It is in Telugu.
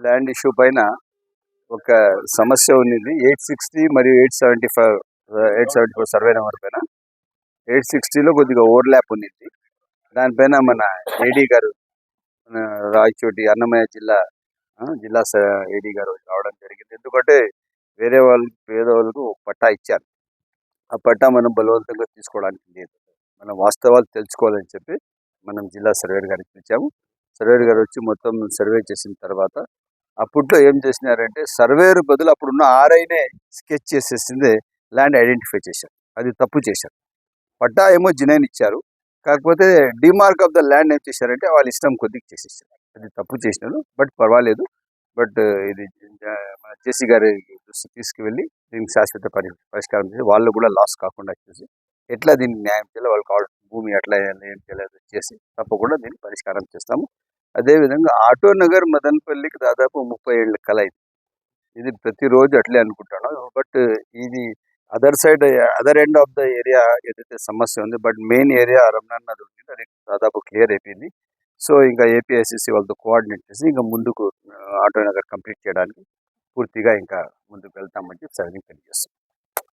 ల్యాండ్ ఇష్యూ పైన ఒక సమస్య ఉన్నది. ఎయిట్ సిక్స్టీ మరియు eight seventy five eight seventy four survey number పైన ఎయిట్ సిక్స్టీలో కొద్దిగా ఓవర్లాప్ ఉన్నది. దానిపైన మన ఏడీ గారు మన రాయచోటి అన్నమయ్య జిల్లా జిల్లా ఏడీ గారు రావడం జరిగింది. ఎందుకంటే వేరే వాళ్ళకి పేదవాళ్ళకు పట్టా ఇచ్చారు. ఆ పట్టా మనం బలవంతంగా తీసుకోవడానికి లేదు. మనం వాస్తవాలు తెలుసుకోవాలని చెప్పి మనం జిల్లా సర్వేర్ గారికి పిలిచాము. సర్వేర్ గారు వచ్చి మొత్తం సర్వే చేసిన తర్వాత అప్పట్లో ఏం చేసినారంటే సర్వేర్ బదులు అప్పుడున్న ఆర్ఐనే స్కెచ్ చేసేసింది ల్యాండ్ ఐడెంటిఫై చేశారు. అది తప్పు చేశారు. పట్టా ఏమో జినైన్ ఇచ్చారు. కాకపోతే డిమార్క్ ఆఫ్ ద ల్యాండ్ ఏం చేశారంటే వాళ్ళ ఇష్టం కొద్దిగా చేసేసారు. అది తప్పు చేసినారు బట్ పర్వాలేదు. బట్ ఇది మన జేసీ గారి దృష్టికి తీసుకువెళ్ళి దీనికి శాశ్వత పరి పరిష్కారం చేసి వాళ్ళు కూడా లాస్ కాకుండా చేసి ఎట్లా దీనికి న్యాయం చేయాలి వాళ్ళకి కావాల్సిన భూమి ఎట్లా ఏం చేయాలి చేసి తప్పకుండా దీన్ని పరిష్కారం చేస్తాము. అదేవిధంగా ఆటో నగర్ మదన్పల్లికి దాదాపు ముప్పై ఏళ్ళ కల ఇది. ఇది ప్రతిరోజు అట్లే అనుకుంటాను. బట్ ఇది other side other end of the area ఏదైతే సమస్య ఉంది బట్ మెయిన్ ఏరియా రమణాన్ నది ఉంది. అది దాదాపు క్లియర్ అయిపోయింది. సో ఇంకా ఏపీఐసిసి వాళ్ళతో కోఆర్డినేట్ చేసి ఇంకా ముందుకు ఆటో నగర్ కంప్లీట్ చేయడానికి పూర్తిగా ఇంకా ముందుకు వెళ్తామని చెప్పి సర్వీంగ్ తెలియజేస్తాం